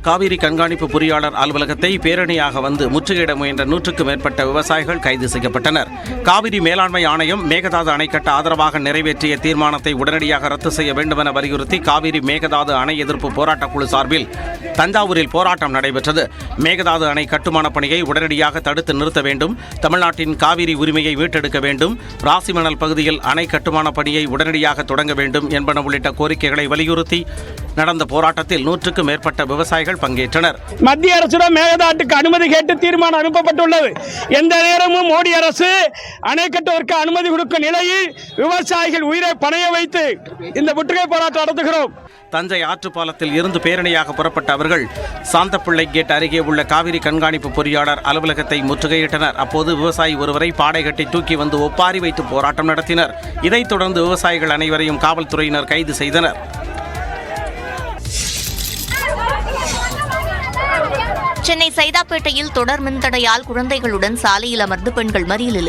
காவிரி கண்காணிப்பு பொறியாளர் அலுவலகத்தை பேரணியாக வந்து முற்றுகையிட முயன்ற நூற்றுக்கும் மேற்பட்ட விவசாயிகள் கைது செய்யப்பட்டனர். காவிரி மேலாண்மை ஆணையம் மேகதாது அணை கட்ட ஆதரவாக நிறைவேற்றிய தீர்மானத்தை உடனடியாக ரத்து செய்ய வேண்டும் என வலியுறுத்தி காவிரி மேகதாது அணை எதிர்ப்பு போராட்டக் குழு சார்பில் தஞ்சாவூரில் போராட்டம் நடைபெற்றது. மேகதாது அணை கட்டுமானப் பணியை உடனடியாக தடுத்து நிறுத்த வேண்டும். தமிழ்நாட்டின் காவிரி உரிமையை மீட்டெடுக்க வேண்டும். ராசிமணல் பகுதியில் அணை கட்டுமானப் பணியை உடனடியாக தொடங்க வேண்டும் என்பன உள்ளிட்ட கோரிக்கைகளை வலியுறுத்தி நடந்த போராட்டத்தில் நூற்றுக்கும் மேற்பட்ட விவசாயிகள் பங்கேற்றனர். மத்திய அரசிடம் மேகதாட்டுக்கு அனுமதி கேட்டு தீர்மானம் அனுப்பப்பட்டுள்ளது. எந்த நேரமும் மோடி அரசு அணை கட்டுவதற்கு அனுமதி கொடுக்கும் நிலையில் விவசாயிகள் உயிரை பணைய வைத்து இந்த முற்றுகை போராட்டம் நடத்துகிறோம். தஞ்சை ஆற்றுப்பாலத்தில் இருந்து பேரணியாக புறப்பட்ட அவர்கள் சாந்தப்பிள்ளை கேட் அருகே உள்ள காவிரி கண்காணிப்பு பொறியாளர் அலுவலகத்தை முற்றுகையிட்டனர். அப்போது விவசாயி ஒருவரை பாடை கட்டி தூக்கி வந்து ஒப்பாரி வைத்து போராட்டம் நடத்தினர். இதைத் தொடர்ந்து விவசாயிகள் அனைவரையும் காவல்துறையினர் கைது செய்தனர். சென்னை சைதாப்பேட்டையில் தொடர் மின்தடையால் குழந்தைகளுடன் சாலையில் அமர்ந்து பெண்கள் மறியலில்